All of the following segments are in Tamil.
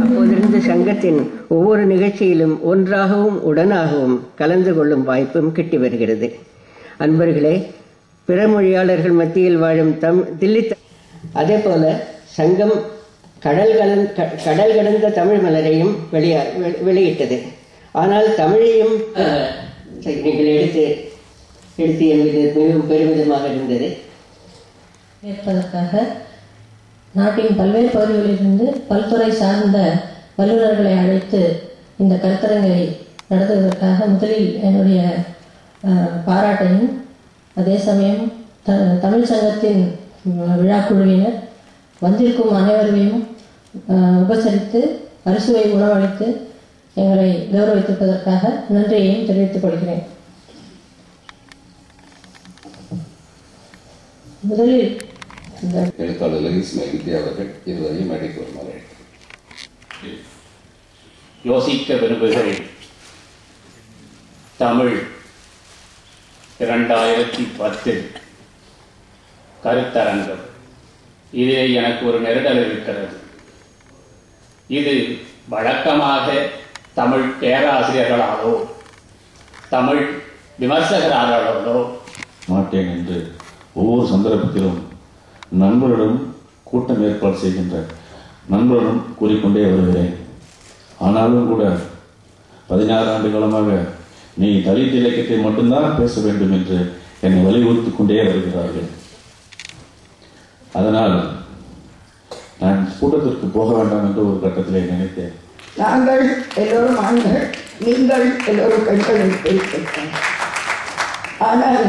அப்போதிருந்து சங்கத்தின் ஒவ்வொரு நிகழ்ச்சியிலும் ஒன்றாகவும் உடனாகவும் கலந்து கொள்ளும் வாய்ப்பும் கிட்டி வருகிறது. அன்பர்களே பிற மொழியாளர்கள் மத்தியில் வாழும் தம் தில்லி அதே போல சங்கம் கடல் கலந் கடல் கடந்த தமிழ் மலரையும் வெளியா வெ- வெளியிட்டது. ஆனால் தமிழையும் நீங்கள் எடுத்து எடுத்து என்பது மிகவும் பெருமிதமாக இருந்தது. ஏற்பதற்காக நாட்டின் பல்வேறு பகுதிகளிலிருந்து பல்துறை சார்ந்த வல்லுநர்களை அழைத்து இந்த கருத்தரங்கை நடத்துவதற்காக முதலில் என்னுடைய பாராட்டையும் அதே சமயம் த தமிழ் சங்கத்தின் விழா குழுவினர் வந்திருக்கும் அனைவரையும் உபசரித்து அரிசுவை உணவளித்து எங்களை கௌரவித்திருப்பதற்காக நன்றியையும் தெரிவித்துக் கொள்கிறேன். முதலில் எழுத்தாளர் லலித் வித்யா அவர்கள் இருவரையும் மேடைக்கு வருமாறு அழைக்கிறேன். யோசிக்க விரும்புகிறேன். தமிழ் இரண்டாயிரத்தி பத்து கருத்தரங்கம். இதிலே எனக்கு ஒரு நெருடல் இருக்கிறது. இது வழக்கமாக தமிழ் பேராசிரியர்களாலோ தமிழ் விமர்சகராலோ மாட்டேன் என்று ஒவ்வொரு சந்தர்ப்பத்திலும் நண்பரிடம் கூட்டம் ஏற்பாடு செய்கின்ற நண்பரிடம் கூறிக்கொண்டே வருகிறேன். ஆனாலும் கூட பதினாறு ஆண்டு காலமாக நீ தலித் இலக்கியத்தை மட்டும்தான் பேச வேண்டும் என்று என்னை வலியுறுத்தி கொண்டே வருகிறார்கள். அதனால் நான் கூட்டத்திற்கு போக வேண்டாம் என்று ஒரு கட்டத்திலே நினைத்தேன். நாங்கள் எல்லோரும் ஆண்கள் நீங்கள் எல்லோரும் பெண்கள் என்று பேசியிருக்கோம் ஆனால்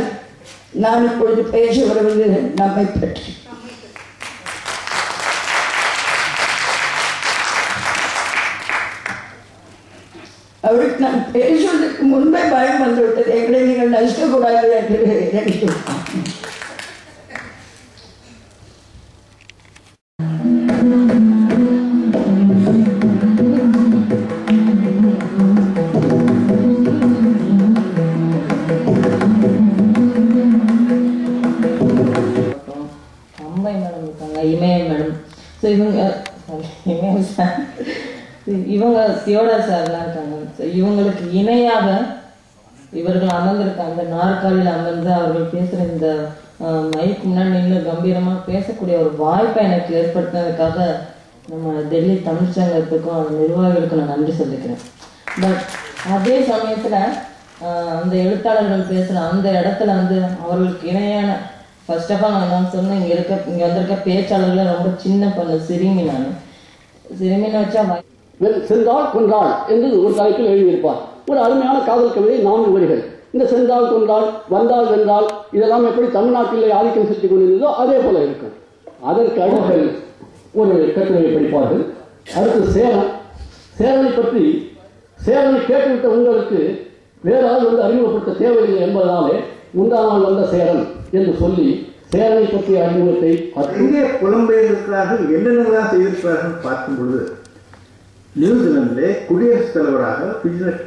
நான் இப்பொழுது பேச வருவது நம்மை பற்றி. அவருக்கு நான் பேசுவதற்கு முன்பே பயம் வந்துவிட்டது. எங்களை நீங்கள் நசிக்கக்கூடாது என்று நினைத்து மேடம் ஸோ இவங்க sorry, இமயம் சார் இவங்க தியோடா சார்லாம் இருக்காங்க இவங்களுக்கு இணையாக இவர்கள் அமர்ந்திருக்காங்க நாற்காலியில் அமர்ந்து அவர்கள் பேசுகிற இந்த மைக்கு மைக் முன்னாடி நின்று கம்பீரமாக பேசக்கூடிய ஒரு வாய்ப்பை எனக்கு ஏற்படுத்தினதுக்காக நம்ம டெல்லி தமிழ் சங்கத்துக்கும் அந்த நிர்வாகிகளுக்கும் நான் நன்றி சொல்லிக்கிறேன் பட் அதே சமயத்தில் அந்த எழுத்தாளர்கள் பேசுகிற அந்த இடத்துல வந்து அவர்களுக்கு இணையான ஃபர்ஸ்ட் ஆஃப் ஆல் நான் என்ன சொன்னேன் இங்கே இருக்க இங்கே வந்திருக்க பேச்சாளர்கள் ரொம்ப சின்ன பண்ண சிறுமி நான். சிறுமின்னு வச்சா வெல் சென்றால் கொன்றாள் என்று ஒரு தலைப்பில் எழுதியிருப்பார். ஒரு அருமையான காதல் கவிதை நான்கு வரிகள். இந்த சென்றால் கொன்றால் வந்தால் வென்றால் இதெல்லாம் எப்படி தமிழ்நாட்டில் ஆதிக்கம் செலுத்திக் கொண்டிருந்ததோ அதே போல இருக்கும். அதற்கு அடுத்து ஒரு கட்டுரையை படிப்பார்கள். அடுத்து சேரன். சேரனை பற்றி சேரனை கேட்டுவிட்ட உங்களுக்கு வேறாவது வந்து அறிமுகப்படுத்த தேவையில்லை என்பதனாலே முந்தா நாள் வந்த சேரன். என்று சொல்லி சேவை பற்றிய அறிமுகத்தை அங்கே புலம்பெயர்ந்திருக்கிறார்கள் என்னென்னலாம் செய்திருக்கிறார்கள் பார்க்கும் பொழுது நியூசிலாந்திலே குடியரசுத் தலைவராக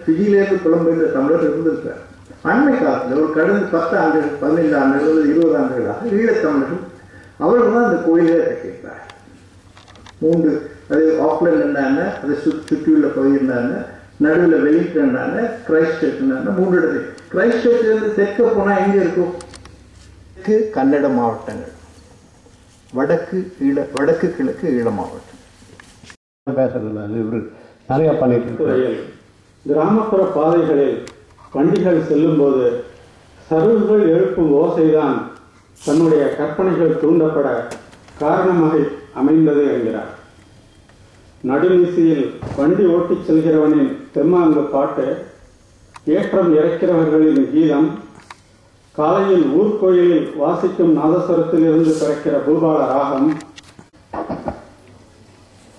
பிஜிலேருந்து புலம்பெயர்ந்த தமிழர் இருந்திருக்கிறார். அண்மை காலத்தில் ஒரு கடந்த பத்து ஆண்டுகள் பதினைந்து ஆண்டுகள் இருபது ஆண்டுகளாக ஈழத்தமிழர்கள் அவர்கள் தான் அந்த கோயிலே கட்டியிருக்கிறார் மூன்று அது ஆக்லாண்ட் என்ன அதை சுற்றி சுற்றியுள்ள பகுதி இருந்தாங்க நடுவில் வெலிங்டன் இருந்தாங்க கிரைஸ்ட் சர்ச் இருந்தாங்க மூன்று இடத்துல. கிரைஸ்ட் சர்ச்சிலிருந்து தெற்க போனால் எங்கே இருக்கும்? தெற்கு கன்னட மாவட்டங்கள். வடக்கு ஈழ வடக்கு கிழக்கு ஈழ மாவட்டம். பேசுறது இவர் நிறைய பண்ணிட்டு கிராமப்புற பாதைகளில் வண்டிகள் செல்லும்போது சருகுகள் எழுப்பும் ஓசைதான் தன்னுடைய கற்பனைகள் தூண்டப்பட காரணமாக அமைந்தது என்கிறார். நடுவீசியில் வண்டி ஓட்டிச் செல்கிறவனின் தெம்மாங்கு பாட்டு ஏற்றம் இறைக்கிறவர்களின் கீதம் காலையில் ஊர்கோயிலில் வாசிக்கும் நாதஸ்வரத்திலிருந்து பிறக்கிற பூபால ராகம்.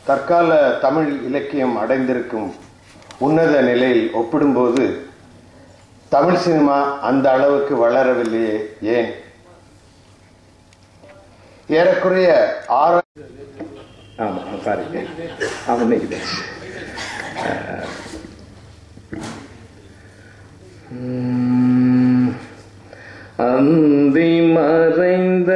தற்கால தமிழ் இலக்கியம் அடைந்திருக்கும் உன்னத நிலையில் ஒப்பிடும்போது தமிழ் சினிமா அந்த அளவுக்கு வளரவில்லையே ஏன்? ஏறக்குறைய ஆறு ஆமாம் சாரி அவன் மந்தி மறைந்த